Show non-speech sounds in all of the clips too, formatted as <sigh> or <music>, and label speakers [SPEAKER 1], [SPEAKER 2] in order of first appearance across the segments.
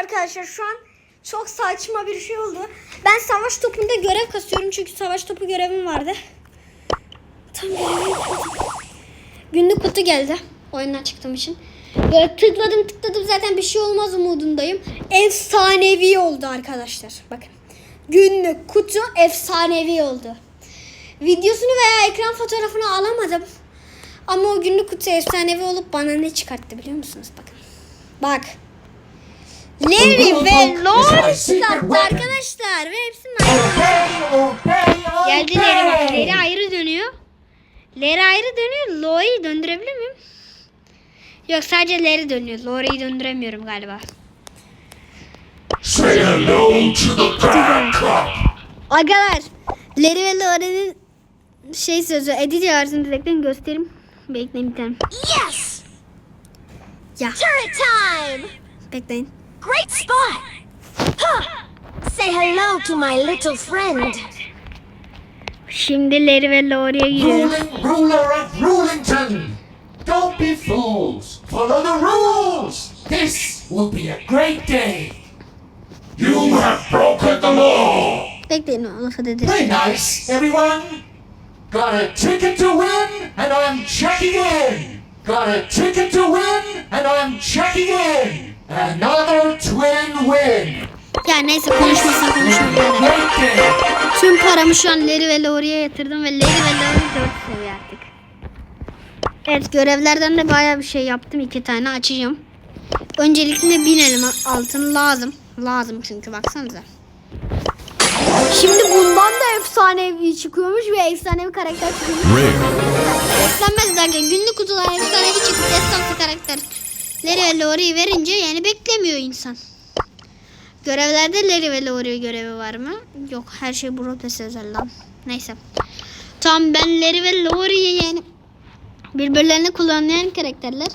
[SPEAKER 1] arkadaşlar şu an çok saçma bir şey oldu. Ben savaş topunda görev kasıyorum çünkü savaş topu görevim vardı. Tam görevi yapıyordum. Günlük kutu geldi. Oyundan çıktığım için. Böyle tıkladım tıkladım zaten bir şey olmaz umudundayım. Efsanevi oldu arkadaşlar. Bakın. Günlük kutu efsanevi oldu. Videosunu veya ekran fotoğrafını alamadım. Ama o günlük kutu efsanevi olup bana ne çıkarttı biliyor musunuz? Bakın. Bak. Larry ve Lord çıkarttı arkadaşlar. Ve hepsinin ayrı. Geldi Larry bak. Larry ayrı dönüyor. Larry ayrı dönüyor. Lori'yi döndürebilir miyim? Yok sadece Larry dönüyor. Lori'yi döndüremiyorum galiba.
[SPEAKER 2] Say hello to the.
[SPEAKER 1] Arkadaşlar Larry ve Lori'nin şey sözü edit yaparsın bekleyin göstereyim. Bekleyin bir tane.
[SPEAKER 3] Yes!
[SPEAKER 1] Ya
[SPEAKER 3] Turret time!
[SPEAKER 1] bekleyin.
[SPEAKER 3] Great spot! Huh. Say hello to my little friend.
[SPEAKER 1] Şimdi Larry ve Lori'ye giriyoruz.
[SPEAKER 2] Ruling ruler of Rulington. Don't be fools. Follow the rules. This will be a great day. You have broken the law.
[SPEAKER 1] Bekleyin o lafı dedi.
[SPEAKER 2] Play nice, everyone. Got a ticket to win, and I'm checking in. Got a ticket to win, and I'm checking in. Another twin win.
[SPEAKER 1] Ya neyse konuşmasın konuşma birader.
[SPEAKER 2] Great day.
[SPEAKER 1] Tüm paramı şu an Larry ve Lori'ye yatırdım ve Larry ve Lori 4 seviye artık. Evet görevlerden de bayağı bir şey yaptım. iki tane açacağım. Öncelikle binelim altın lazım. Lazım çünkü baksanıza. Şimdi bundan da efsanevi çıkıyormuş ve efsanevi karakter çıkıyormuş. Beklenmez derken günlük kutular efsanevi çıktı. Destansı karakter. Larry ve Lori'yi verince yani beklemiyor insan. Görevlerde Larry ve Lori görevi var mı? Yok her şey Bropes özel lan. Neyse. Tamam ben Larry ve Lori'yi yani birbirlerini kullanlayan karakterler.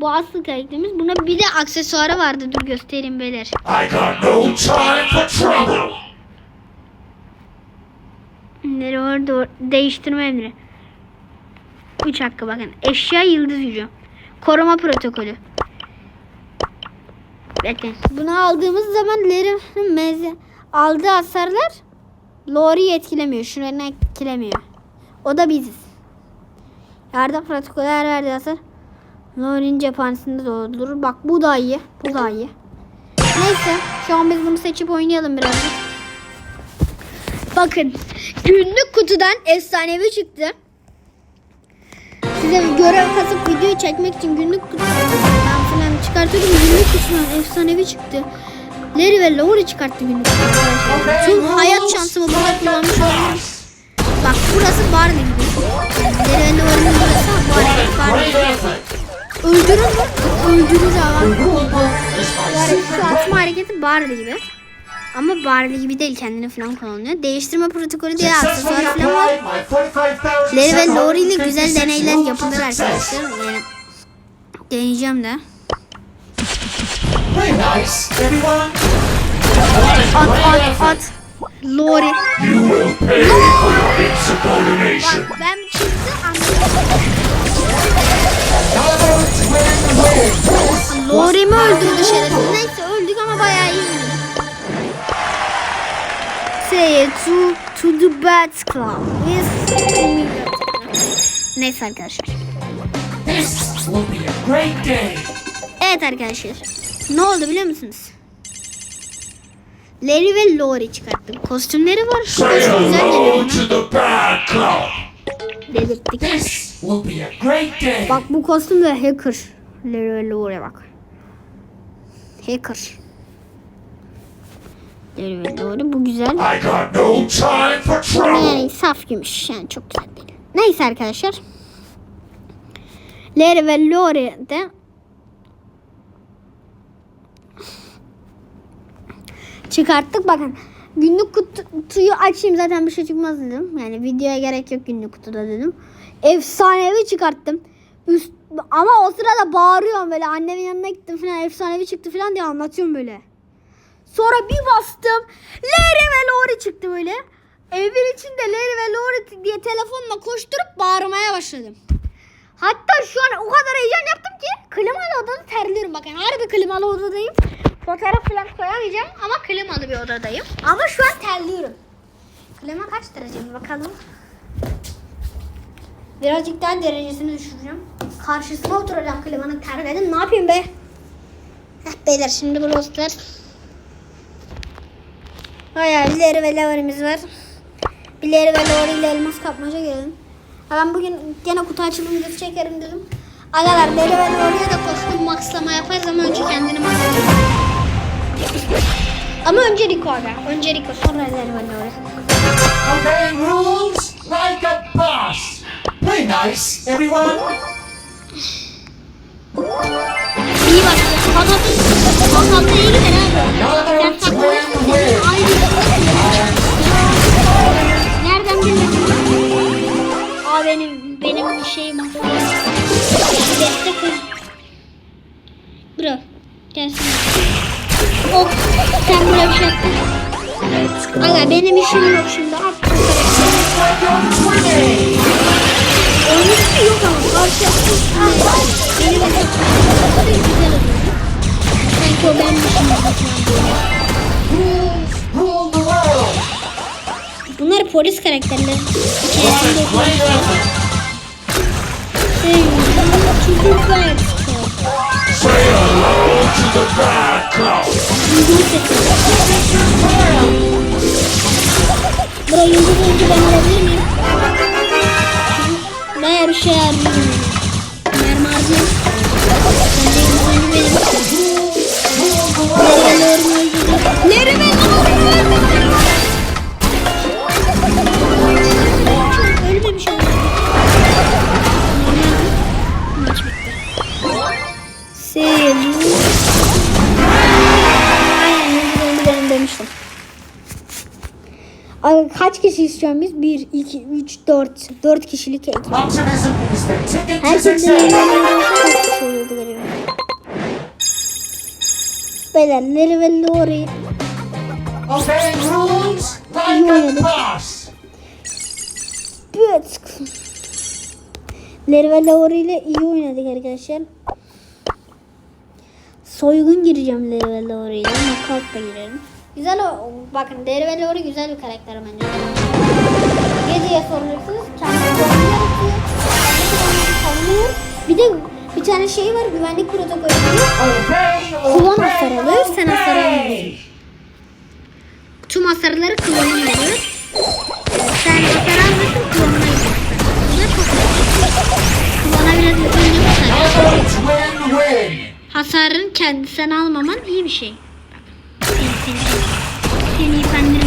[SPEAKER 1] Bu asıl karakterimiz. Buna bir de aksesuarı vardı. Dur göstereyim beyler.
[SPEAKER 2] I got no time for trouble.
[SPEAKER 1] Larry orada değiştirme emri. 3 hakkı bakın. Eşya yıldız gücü. Koruma protokolü. Bekleyin. Bunu aldığımız zaman Larry'nin meze aldığı hasarlar Lori'yi etkilemiyor. Şunu etkilemiyor. O da biziz. Yardım protokolü her verdiği hasar Lori'nin cephanesinde doldurur. Bak bu da iyi. Bu da iyi. Neyse. Şu an biz bunu seçip oynayalım biraz. Bakın. Günlük kutudan efsanevi çıktı. Size görev kasıp video çekmek için günlük kutudan falan çıkartıyordum. Günlük kutudan efsanevi çıktı. Larry ve Lori çıkarttı günlük kutudan. Tüm hayat şansımı burada kullanmış olabilirim. Bak burası Barley gibi. Larry ve Lori'nin burası
[SPEAKER 2] book is my
[SPEAKER 1] Yani
[SPEAKER 2] secret
[SPEAKER 1] şu atma hareketi Barley gibi. Ama Barley gibi değil kendini falan kullanıyor. Değiştirme protokolü diye aksesuarı falan var.
[SPEAKER 2] applied my 45,000
[SPEAKER 1] Larry ve Lori ile güzel
[SPEAKER 2] 756
[SPEAKER 1] deneyler yapılır arkadaşlar. Yani deneyeceğim de. At at at. Lori. Bak ben çıktı anladım. Bad club. Neyse arkadaşlar.
[SPEAKER 2] This will be a great day.
[SPEAKER 1] Evet arkadaşlar. Ne oldu biliyor musunuz? Larry ve Lori çıkarttım. Kostümleri var. Şu güzel geliyor bana. Delirttik.
[SPEAKER 2] This will be a great day.
[SPEAKER 1] Bak bu kostüm de hacker. Larry ve Lori bak. Hacker. Ve Lori bu güzel.
[SPEAKER 2] I got no time for trouble.
[SPEAKER 1] yani saf gümüş. Yani çok güzel değil. Neyse arkadaşlar. Larry ve Lori de çıkarttık. Bakın günlük kutuyu açayım zaten bir şey çıkmaz dedim. Yani videoya gerek yok günlük kutuda dedim. Efsanevi çıkarttım. Üst, ama o sırada bağırıyorum böyle annemin yanına gittim falan efsanevi çıktı falan diye anlatıyorum böyle. Sonra bir bastım. Larry ve Lori çıktı böyle. Evin içinde Larry ve Lori diye telefonla koşturup bağırmaya başladım. Hatta şu an o kadar heyecan yaptım ki klimalı odada terliyorum bakın. Harbi klimalı odadayım. Fotoğraf falan koyamayacağım ama klimalı bir odadayım. Ama şu an terliyorum. Klima kaç derece bir bakalım. Birazcık daha derecesini düşüreceğim. Karşısına oturacağım klimanın terledim. Ne yapayım be? Heh, beyler şimdi Brawl Stars. Bayağı bir Leri ve Lavar'ımız var. Bir Leri ve Lavar ile elmas kapmaca gelin. Ben bugün gene kutu açılım videosu çekerim dedim. Agalar Leri ve Lavar'a da kostüm maxlama yaparız ama önce kendini maxlama. Ama önce Rico aga. Önce Rico sonra Leri ve Lavar.
[SPEAKER 2] Obeying rules like a boss. Play nice, everyone.
[SPEAKER 1] İyi bak. Baba da iyi ver abi. Nereden bildin? Aa benim benim şeyim var. Destek kız. Bro. Gelsin. Hop. Sen buraya bir şey yaptın. Aga benim işim yok şimdi.
[SPEAKER 2] Twinning.
[SPEAKER 1] Onun yok ama. Karşı. Benim de güzel oluyor. Sanki o benim işim Bunlar polis karakterleri. Çocuklar.
[SPEAKER 2] Cow.
[SPEAKER 1] Yıldız ben alabilir miyim? Baya bir şey arıyorum. Mermi harcayayım. İstiyoruz biz? 1, 2, 3, 4. 4 kişilik ekip.
[SPEAKER 2] Optimism is the ticket to
[SPEAKER 1] Her türlü
[SPEAKER 2] success.
[SPEAKER 1] kaç kişi oluyordu galiba. Beyler
[SPEAKER 2] a boss.
[SPEAKER 1] Evet. Leri ve Lori ile iyi oynadık arkadaşlar. Soygun gireceğim Leri ve Lori ile. Knockout da girelim. Güzel o. Bakın Leri ve Lori güzel bir karakter bence. Geceye soracaksınız. Kendisi oyun yaratıyor. Kendisi savunuyor. Bir de bir tane şey var. Güvenlik protokolü diyor. Kullan hasar alıyor. Sen hasar almıyorsun. Tüm hasarları kullanım. Sen hasar almıyorsun kullanma yapıyorsun. Bu da çok
[SPEAKER 2] win.
[SPEAKER 1] Hasarın kendi sen almaman iyi bir şey. Bak. Seni seni seni. Seni. Seni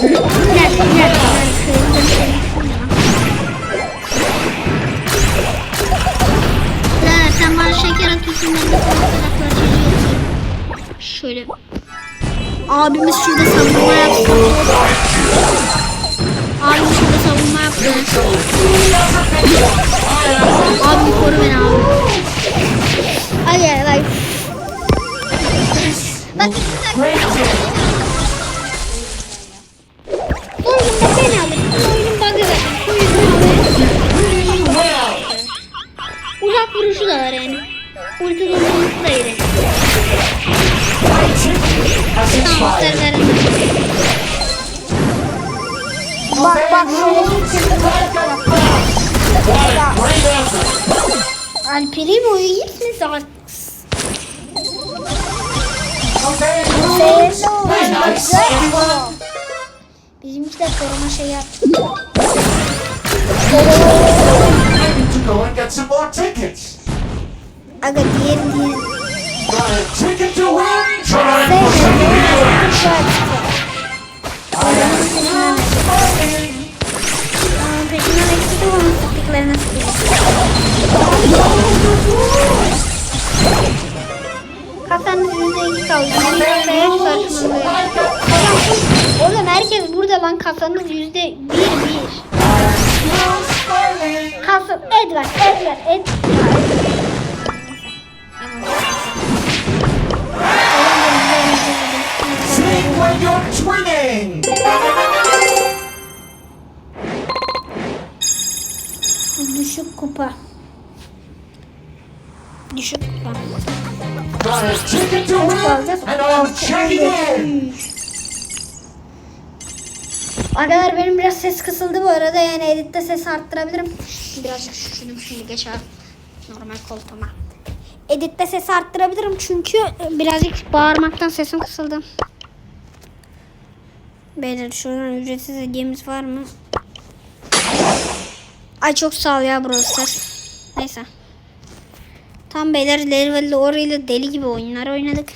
[SPEAKER 1] Gel gel gel. Kırıldım seni. Ya sen bana şeker atıyorsun ben de sana taraflar çekiyorum. Şöyle. Abimiz şurada savunma yapsın. Abimiz şurada savunma yapsın. Abi koru beni abi. Ay ay ay. Bak Uzak vuruşu da var yani. Ulti durdurması da iyi. Tamam.
[SPEAKER 2] What a great effort.
[SPEAKER 1] Alper'i boyu
[SPEAKER 2] rules. Play nice, everyone.
[SPEAKER 1] Bizimkiler koruma şey yaptı.
[SPEAKER 2] To go and get some more tickets.
[SPEAKER 1] Aga diğer diğer.
[SPEAKER 2] Got a ticket to win. Try for some
[SPEAKER 1] Peki sıkıyor. Kasanız yüzde iki kaldı. Saçmalıyor.
[SPEAKER 2] boss.
[SPEAKER 1] Oğlum herkes burada lan kasanız yüzde bir bir. Edward Edward Edward.
[SPEAKER 2] Sing when you're twinning.
[SPEAKER 1] Düşük kupa. Düşük. Tamam.
[SPEAKER 2] Got a ticket to win, and I'm checking in.
[SPEAKER 1] Arkadaşlar benim biraz ses kısıldı bu arada yani editte ses arttırabilirim. Birazcık şunu şimdi geç abi. Normal koltuğuma. Editte ses arttırabilirim çünkü birazcık bağırmaktan sesim kısıldı. Beyler şuradan ücretsiz hediyemiz var mı? Ay çok sağ ol ya Brawl Neyse. Tam beyler Lori ile deli gibi oyunlar oynadık.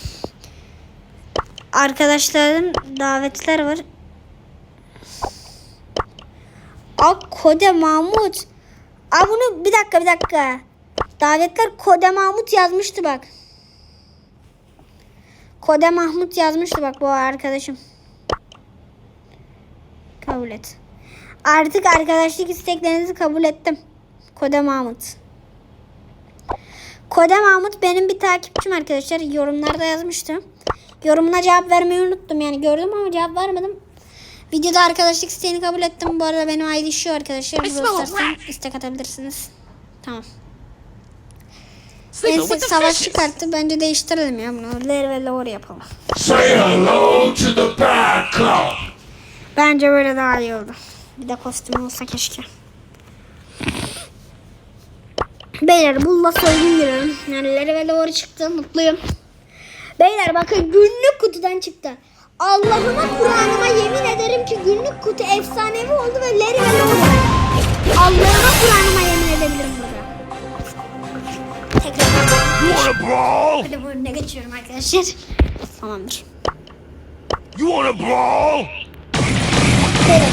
[SPEAKER 1] Arkadaşlarım davetler var. Aa Kode Mahmut. Aa bunu bir dakika bir dakika. Davetler Kode Mahmut yazmıştı bak. Kode Mahmut yazmıştı bak bu arkadaşım. Kabul et. Artık arkadaşlık isteklerinizi kabul ettim. Kode Mahmut. Kode Mahmut benim bir takipçim arkadaşlar. Yorumlarda yazmıştı. Yorumuna cevap vermeyi unuttum yani gördüm ama cevap vermedim. Videoda arkadaşlık isteğini kabul ettim. Bu arada benim ID şu arkadaşlar. İstek atabilirsiniz. Tamam. En
[SPEAKER 4] the
[SPEAKER 1] savaş çıkarttı. Bence değiştirelim ya bunu. Ler ve Lore yapalım.
[SPEAKER 2] Say hello to the bad club.
[SPEAKER 1] Bence böyle daha iyi oldu. Bir de kostüm olsa keşke. Beyler bulla soygun giriyorum. Yani ve Lore çıktı. Mutluyum. Beyler bakın günlük kutudan çıktı. Allah'ıma Kur'an'ıma yemin ederim ki günlük kutu efsanevi oldu ve Leri ve Lore. Allah'ıma Kur'an'ıma yemin edebilirim burada. Tekrar. Hadi bu önüne geçiyorum arkadaşlar. Tamamdır.
[SPEAKER 4] You wanna brawl?
[SPEAKER 1] Beyler.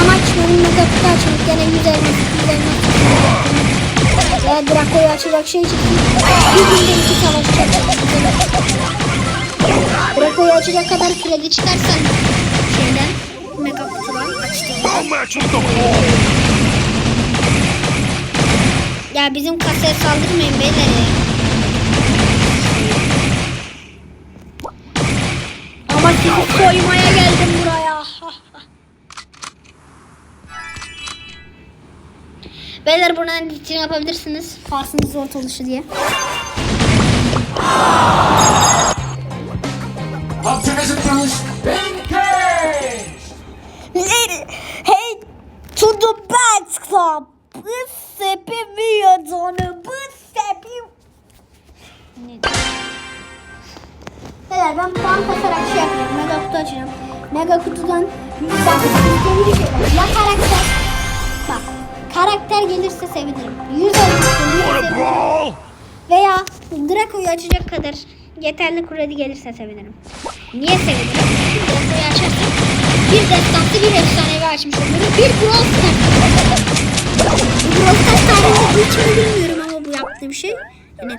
[SPEAKER 1] Amaç bölümde kapıda açılıp gene 100 elmas, 100 elmas. Ve Draco'yu açacak şey çıktı. Bir günde iki savaş çıkacak. Draco'yu açacak kadar kredi çıkarsan şeyden mega kutudan
[SPEAKER 4] ball.
[SPEAKER 1] Ya bizim kasaya saldırmayın beyler. Ama sizi soymaya geldim buraya. <laughs> Beyler buradan editini yapabilirsiniz. Farsınız zor oluşu diye.
[SPEAKER 2] Boost engaged.
[SPEAKER 1] Hey to the bad club. Bu sepemiyor canım. Bu sepim. Beyler ben puan kasarak şey yapıyorum. Mega kutu açacağım. Mega kutudan bak sevgili şeyler. Ya karakter. Bak karakter gelirse sevinirim. 100 elmas
[SPEAKER 4] You
[SPEAKER 1] gelirse
[SPEAKER 4] wanna
[SPEAKER 1] sevinirim. Veya Draco'yu açacak kadar yeterli kredi gelirse sevinirim. Niye sevinirim? Çünkü Draco'yu açarsam bir destansı bir efsanevi açmış olurum. Bir Brawl Stars. Brawl Stars tarihinde bu içimi bilmiyorum ama bu yaptığım şey. Yani bir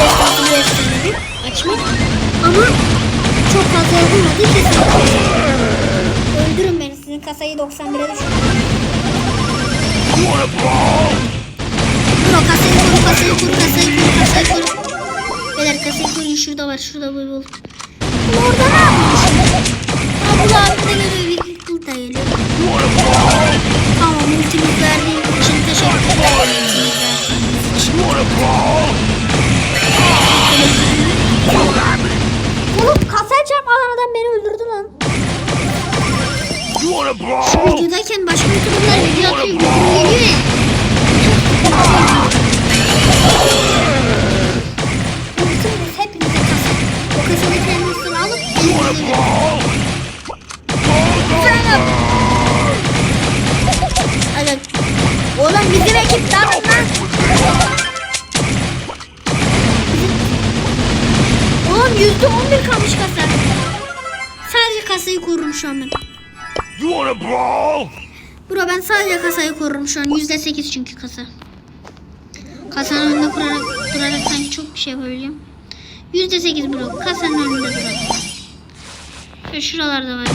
[SPEAKER 1] destansı bir efsanevi açmak. Ama çok fazla yapılmadığı kesin. Öldürün beni sizin kasayı 91'e düşürün.
[SPEAKER 4] You wanna brawl?
[SPEAKER 1] Dur o kasayı kur, kasayı kur, kasayı kur, kasayı kur. Beyler kasayı kurun şurada var, şurada bir bul. Orada ne yapıyorsun? Abla abi de geliyor, bir kıl da geliyor. Tamam, ultimate verdiğin için teşekkür ederim. Ultimate verdiğin için. Oğlum kasaya çarpmadan adam beni öldürdü lan.
[SPEAKER 4] Brawl?
[SPEAKER 1] Videodayken başka youtuberlar video atıyor, geliyor ya. Oğlum bizim ekip. Oğlum yüzde on bir kalmış kasa. Sadece kasayı korurum.
[SPEAKER 4] You wanna brawl?
[SPEAKER 1] Bro ben sadece kasayı korurum şu an. Yüzde sekiz çünkü kasa. Kasanın önünde kurarak, durarak sanki çok bir şey yapabiliyorum. Yüzde sekiz bro. Kasanın önünde durarak. Şöyle şuralarda var.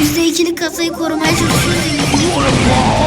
[SPEAKER 1] yüzde ikilik kasayı korumaya çalışıyoruz.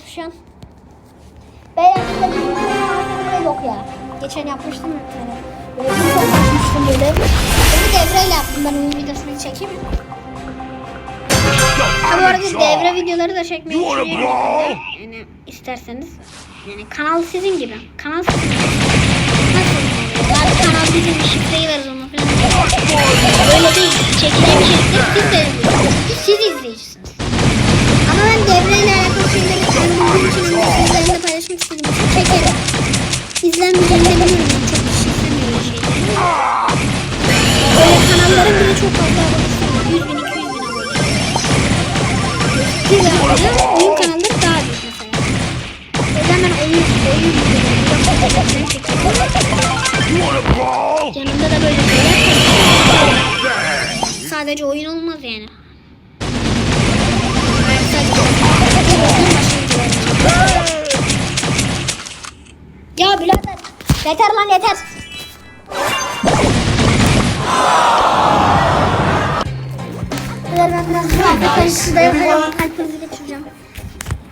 [SPEAKER 1] Kıyamıyorum şu an. Beyler size bir video yapmıştım yok ya. Geçen yapmıştım ya bir tane. Böyle bir çok açmıştım böyle. Bunu devreyle yaptım ben onun videosunu çekeyim. Bu arada devre videoları da çekmeyi düşünüyorum. Yani isterseniz. Yani kanal sizin gibi. Kanal sizin gibi. Nasıl? Yani kanal bizim şifreyi veririz ona falan. Öyle değil. Çekeceğim içerikleri siz. Çünkü siz izleyicisiniz. Ama ben devreyle alakalı şeyleri kendim için sizlerle paylaşmak istediğim için çekerim. İzlenmeyeceğini de biliyorum. Yani çok kişi izlemiyor şeyleri. Böyle kanalların bile çok fazla abonesi var. 100 bin, 200 bin abone. Siz abone, oyun kanalları daha büyük mesela. O ben oyun, oyun videoları yapıyorum. çekiyorum.
[SPEAKER 4] You wanna brawl?
[SPEAKER 1] Yanımda da böyle şeyler. Sadece oyun olmaz yani. Ya birader. Yeter lan yeter. Ben biraz. Kalp krizi geçireceğim.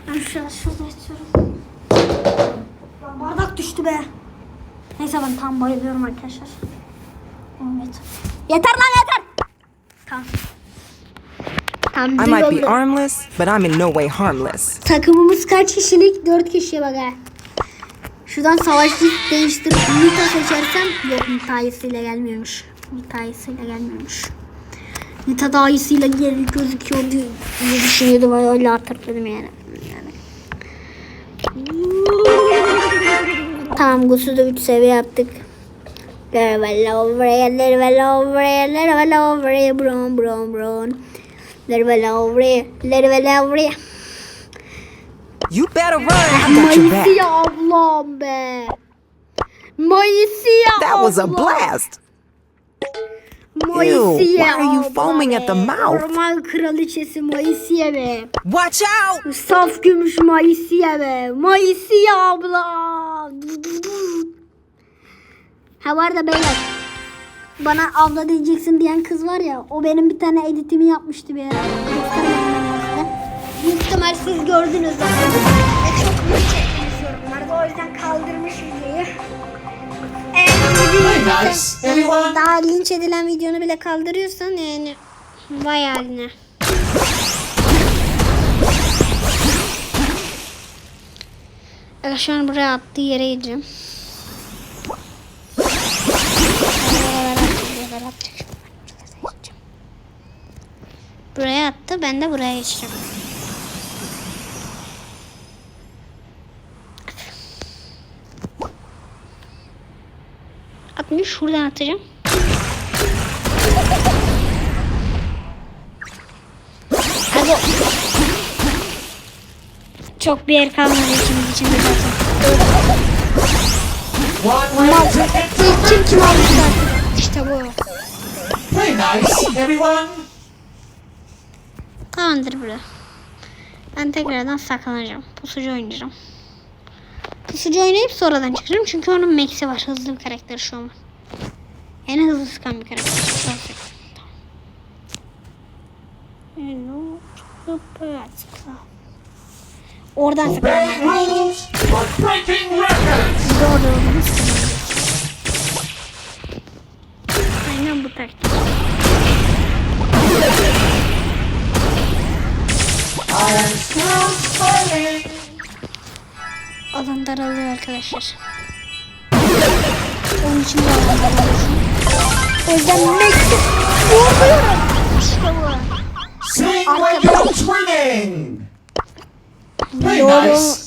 [SPEAKER 1] Ben şurada şurada yatıyorum. Lan bardak düştü be. Neyse ben tam bayılıyorum arkadaşlar. Evet. Yeter lan yeter. Tamam. Tam
[SPEAKER 5] I might be armless, but I'm in no way harmless.
[SPEAKER 1] Takımımız kaç kişilik? 4 kişi bak ha. Şuradan savaşçı değiştirip Nita seçersem yok Nita ayısıyla gelmiyormuş. Nita ayısıyla gelmiyormuş. Nita da ayısıyla geri gözüküyor diye düşünüyordum öyle hatırladım yani. yani. Tamam Gus'u 3 seviye yaptık. Level over here, level over here, level over here, brown, brown, brown. Level
[SPEAKER 5] You better run. I got your back.
[SPEAKER 1] Mayısıya ablam be. Mayısıya
[SPEAKER 5] That was a
[SPEAKER 1] ablam.
[SPEAKER 5] blast.
[SPEAKER 1] Mayısıya
[SPEAKER 5] why are you foaming at the
[SPEAKER 1] be.
[SPEAKER 5] mouth?
[SPEAKER 1] Orman kraliçesi Mayısıya be.
[SPEAKER 5] Watch out!
[SPEAKER 1] Saf gümüş Mayısıya be. Mayısıya abla. Ha var da beyler. Bana abla diyeceksin diyen kız var ya. O benim bir tane editimi yapmıştı bir ara. Büyük ihtimal siz gördünüz zaten. Ve çok büyük çekmiş yorumlarda. O yüzden kaldırmış videoyu. Eğer
[SPEAKER 2] Hey guys, anyone?
[SPEAKER 1] daha linç edilen videonu bile kaldırıyorsan yani vay haline. Evet, şu an buraya attığı yere gideceğim. Buraya attı, ben de buraya geçeceğim. Atmış, şuradan atacağım. Hadi. Çok bir yer kalmadı ikimiz için de zaten. İlk kim kim zaten. İşte bu.
[SPEAKER 2] Play nice, everyone.
[SPEAKER 1] Tamamdır burada. Ben tekrardan saklanacağım. Pusucu oynayacağım. Pusucu oynayıp sonradan çıkacağım. Çünkü onun Max'i var. Hızlı bir karakter şu an. En hızlı sıkan bir karakter. Oradan olduğunu Aynen bu taktik.
[SPEAKER 2] I am still smiling.
[SPEAKER 1] Alan daralıyor arkadaşlar. Onun için de alan daralıyor. O yüzden Max'i vuruyorum. İşte bu.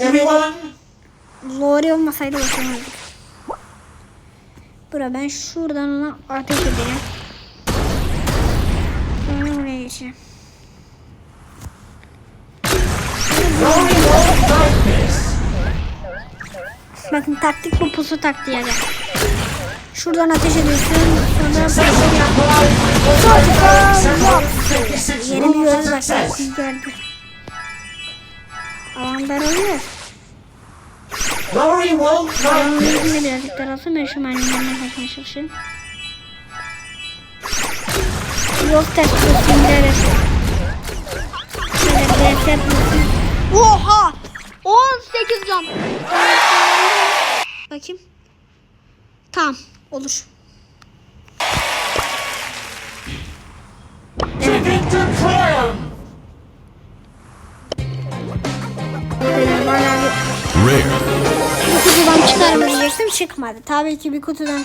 [SPEAKER 2] Everyone.
[SPEAKER 1] Lori olmasaydı basamazdık. Bura ben şuradan ona ateş edeceğim. Sonra buraya geçeceğim. Bakın taktik bu pusu taktiği aga. Şuradan ateş ediyorsun. Sonra
[SPEAKER 2] Successful play. 56
[SPEAKER 1] yerimi
[SPEAKER 2] rules of
[SPEAKER 1] gördü bak.
[SPEAKER 2] success.
[SPEAKER 1] Gördü. Alan daralıyor.
[SPEAKER 2] Lori won't this.
[SPEAKER 1] birazcık daralsın. Ben şu merdivenlerden kaçmaya çalışayım. Yok ters tutayım evet. Şöyle bir tutayım. Oha! 18 can. Bakayım. Tamam. Olur. Bir kutudan çıkar mı diyecektim. Çıkmadı. Tabii ki bir kutudan.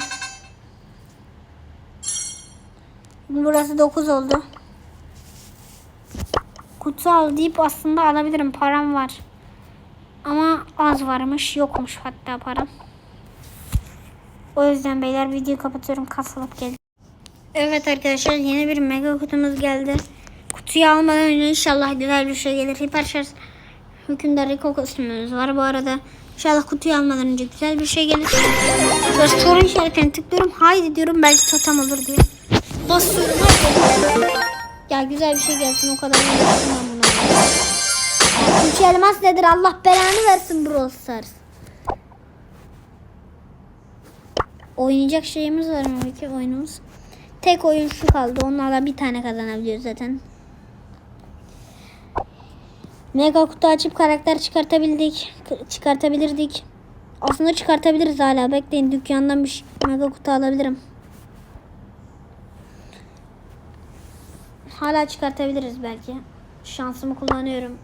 [SPEAKER 1] Burası 9 oldu. Kutu al deyip aslında alabilirim. Param var. Ama az varmış. Yokmuş hatta param. O yüzden beyler videoyu kapatıyorum. Kasılıp geldi. Evet arkadaşlar yeni bir mega kutumuz geldi. Kutuyu almadan önce inşallah güzel bir şey gelir. Hiperşarj hükümdar Rico kostümümüz var bu arada. İnşallah kutuyu almadan önce güzel bir şey gelir. Şöyle soru işaretini tıklıyorum. Haydi diyorum belki totem olur diye. Basıyorum. Ya güzel bir şey gelsin o kadar. Üç elmas nedir? Allah belanı versin Brawl Stars. Oynayacak şeyimiz var mı peki oyunumuz? Tek oyun şu kaldı. Onlarla bir tane kazanabiliyoruz zaten. Mega kutu açıp karakter çıkartabildik. Çıkartabilirdik. Aslında çıkartabiliriz hala. Bekleyin dükkandan bir mega kutu alabilirim. Hala çıkartabiliriz belki. Şansımı kullanıyorum.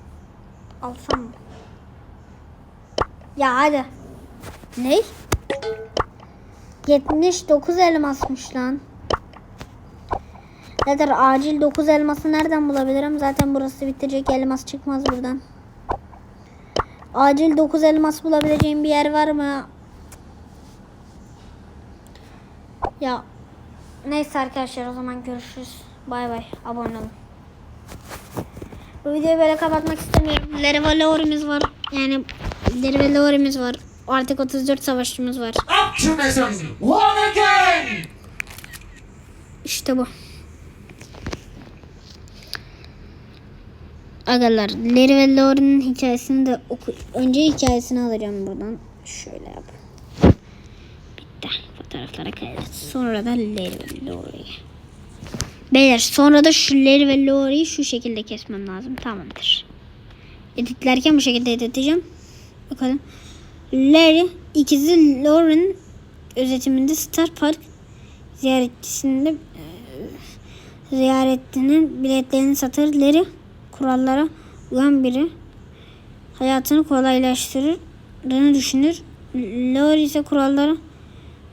[SPEAKER 1] Alsam mı? Ya hadi. Ne? 79 elmasmış lan. Nedir acil 9 elması nereden bulabilirim? Zaten burası bitecek elmas çıkmaz buradan. Acil 9 elmas bulabileceğim bir yer var mı? Ya neyse arkadaşlar o zaman görüşürüz. Bay bay. Abone olun. Bu videoyu böyle kapatmak istemiyorum. Lerva Laurimiz var. Yani Lerva Laurimiz var. Artık 34 savaşçımız var.
[SPEAKER 2] Optimism won again.
[SPEAKER 1] İşte bu. Agalar, Larry ve Lauren'ın hikayesini de oku. Önce hikayesini alacağım buradan. Şöyle yap. Bitti. Fotoğraflara kaydet. Sonra da Larry ve Laurie. Beyler sonra da şu Larry ve Laurie'yi şu şekilde kesmem lazım. Tamamdır. Editlerken bu şekilde editeceğim. Bakalım. Larry ikizi Lauren özetiminde Star Park ziyaretçisinde e, ziyaretinin biletlerini satır. Larry kurallara uyan biri hayatını kolaylaştırır düşünür. Laurie ise kurallara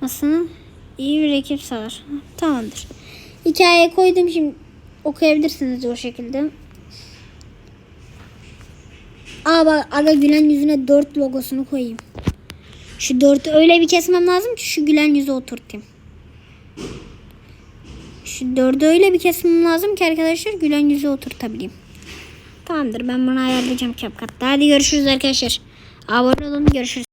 [SPEAKER 1] aslında iyi bir ekip sağlar. Tamamdır. Hikayeye koydum şimdi okuyabilirsiniz o şekilde. Aa bak aga gülen yüzüne 4 logosunu koyayım. Şu 4'ü öyle bir kesmem lazım ki şu gülen yüzü oturtayım. Şu 4'ü öyle bir kesmem lazım ki arkadaşlar gülen yüzü oturtabileyim. Tamamdır ben bunu ayarlayacağım CapCut'ta. Hadi görüşürüz arkadaşlar. Abone olun görüşürüz.